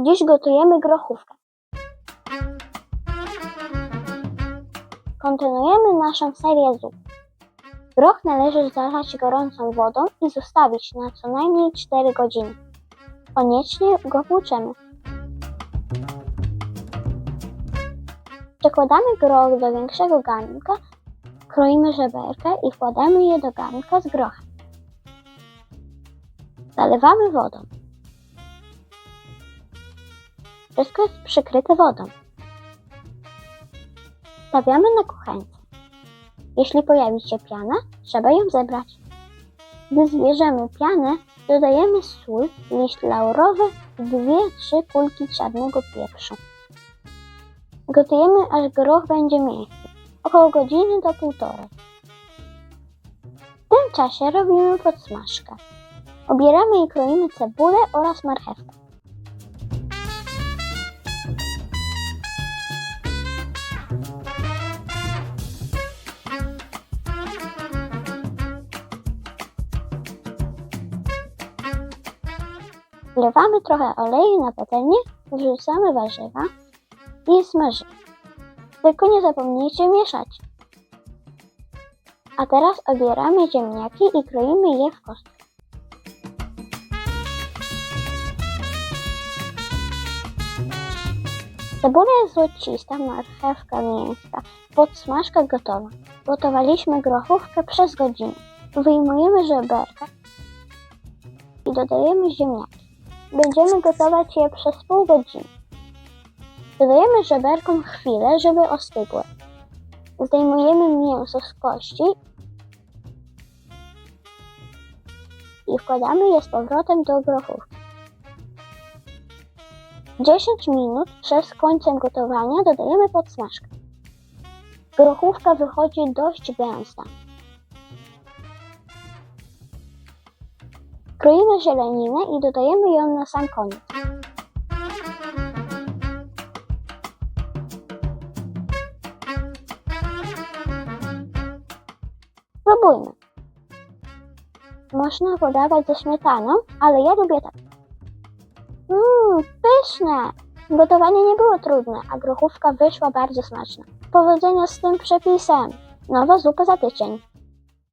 Dziś gotujemy grochówkę. Kontynuujemy naszą serię zup. Groch należy zalać gorącą wodą i zostawić na co najmniej 4 godziny. Koniecznie go płuczemy. Przekładamy groch do większego garnka, kroimy żeberka i wkładamy je do garnka z grochem. Zalewamy wodą. Wszystko jest przykryte wodą. Stawiamy na kuchence. Jeśli pojawi się piana, trzeba ją zebrać. Gdy zbierzemy pianę, dodajemy sól, liść laurowy i dwie-trzy kulki czarnego pieprzu. Gotujemy, aż groch będzie miękki, około godziny do półtorej. W tym czasie robimy podsmażkę. Obieramy i kroimy cebulę oraz marchewkę. Wlewamy trochę oleju na patelnię, wrzucamy warzywa i smażymy. Tylko nie zapomnijcie mieszać. A teraz obieramy ziemniaki i kroimy je w kostki. Cebula jest złocista, marchewka miękka, podsmażka gotowa. Gotowaliśmy grochówkę przez godzinę. Wyjmujemy żeberka i dodajemy ziemniaki. Będziemy gotować je przez pół godziny. Dodajemy żeberkom chwilę, żeby ostygły. Zdejmujemy mięso z kości i wkładamy je z powrotem do grochówki. 10 minut przed końcem gotowania dodajemy podsmażkę. Grochówka wychodzi dość gęsta. Kroimy zieleninę i dodajemy ją na sam koniec. Spróbujmy. Można podawać ze śmietaną, ale ja lubię tak. Mmm, pyszne! Gotowanie nie było trudne, a grochówka wyszła bardzo smaczna. Powodzenia z tym przepisem! Nowa zupa za tydzień.